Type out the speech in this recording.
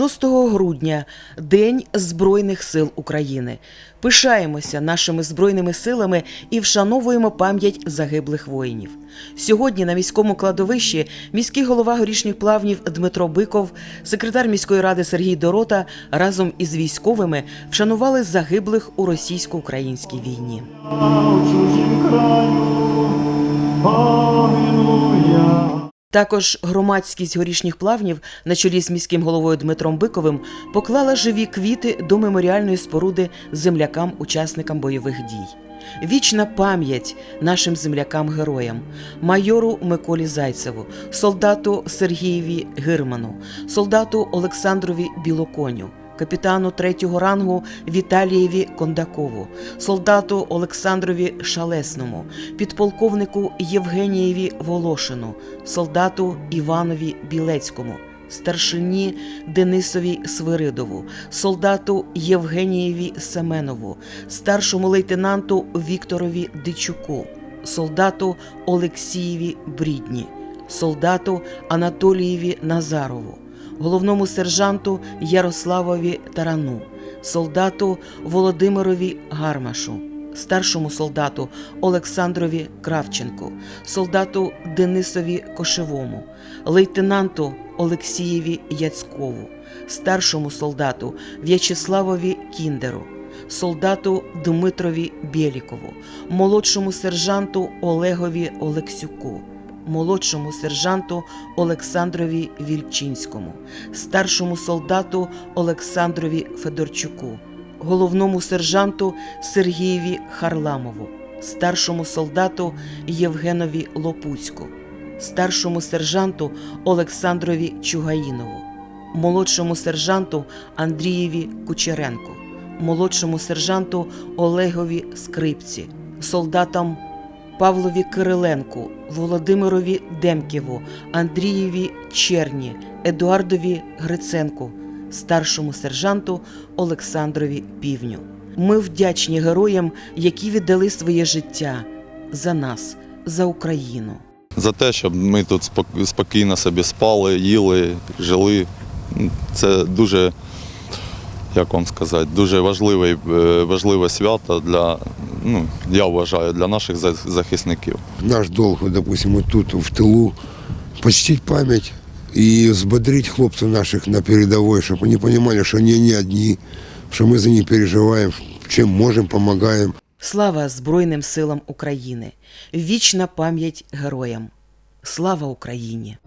6 грудня День Збройних сил України. Пишаємося нашими збройними силами і вшановуємо пам'ять загиблих воїнів. Сьогодні на міському кладовищі міський голова горішніх плавнів Дмитро Биков, секретар міської ради Сергій Дорота разом із військовими вшанували загиблих у російсько-українській війні. в Також громадськість горішніх плавнів на чолі з міським головою Дмитром Биковим поклала живі квіти до меморіальної споруди землякам-учасникам бойових дій. Вічна пам'ять нашим землякам-героям, майору Миколі Зайцеву, солдату Сергієві Гирману, солдату Олександрові Білоконю, капітану третього рангу Віталієві Кондакову, солдату Олександрові Шалесному, підполковнику Євгенієві Волошину, солдату Іванові Білецькому, старшині Денисові Свиридову, солдату Євгенієві Семенову, старшому лейтенанту Вікторові Дичуку, солдату Олексієві Брідні, солдату Анатолієві Назарову, головному сержанту Ярославові Тарану, солдату Володимирові Гармашу, старшому солдату Олександрові Кравченку, солдату Денисові Кошевому, лейтенанту Олексієві Яцькову, старшому солдату В'ячеславові Кіндеру, солдату Дмитрові Бєлікову, молодшому сержанту Олегові Олексюку, молодшому сержанту Олександрові Вільчинському, старшому солдату Олександрові Федорчуку, головному сержанту Сергієві Харламову, старшому солдату Євгенові Лопуцьку, старшому сержанту Олександрові Чугаїнову, молодшому сержанту Андрієві Кучеренку, молодшому сержанту Олегові Скрипці, солдатам Павлові Кириленку, Володимирові Демківу, Андрієві Черні, Едуардові Гриценку, старшому сержанту Олександрові Півню. Ми вдячні героям, які віддали своє життя за нас, за Україну. за те, щоб ми тут спокійно собі спали, їли, жили. Це дуже, як вам сказати, дуже важливе, важливе свято для, ну, я вважаю, для наших за- захисників. Наш долг, вот, допустим, вот тут в тылу, почтить память и взбодрить хлопцев наших на передовой, чтобы они понимали, что они не одни, что мы за них переживаем, чем можем, помогаем. Слава Збройним силам України! Вічна пам'ять героям! Слава Україні!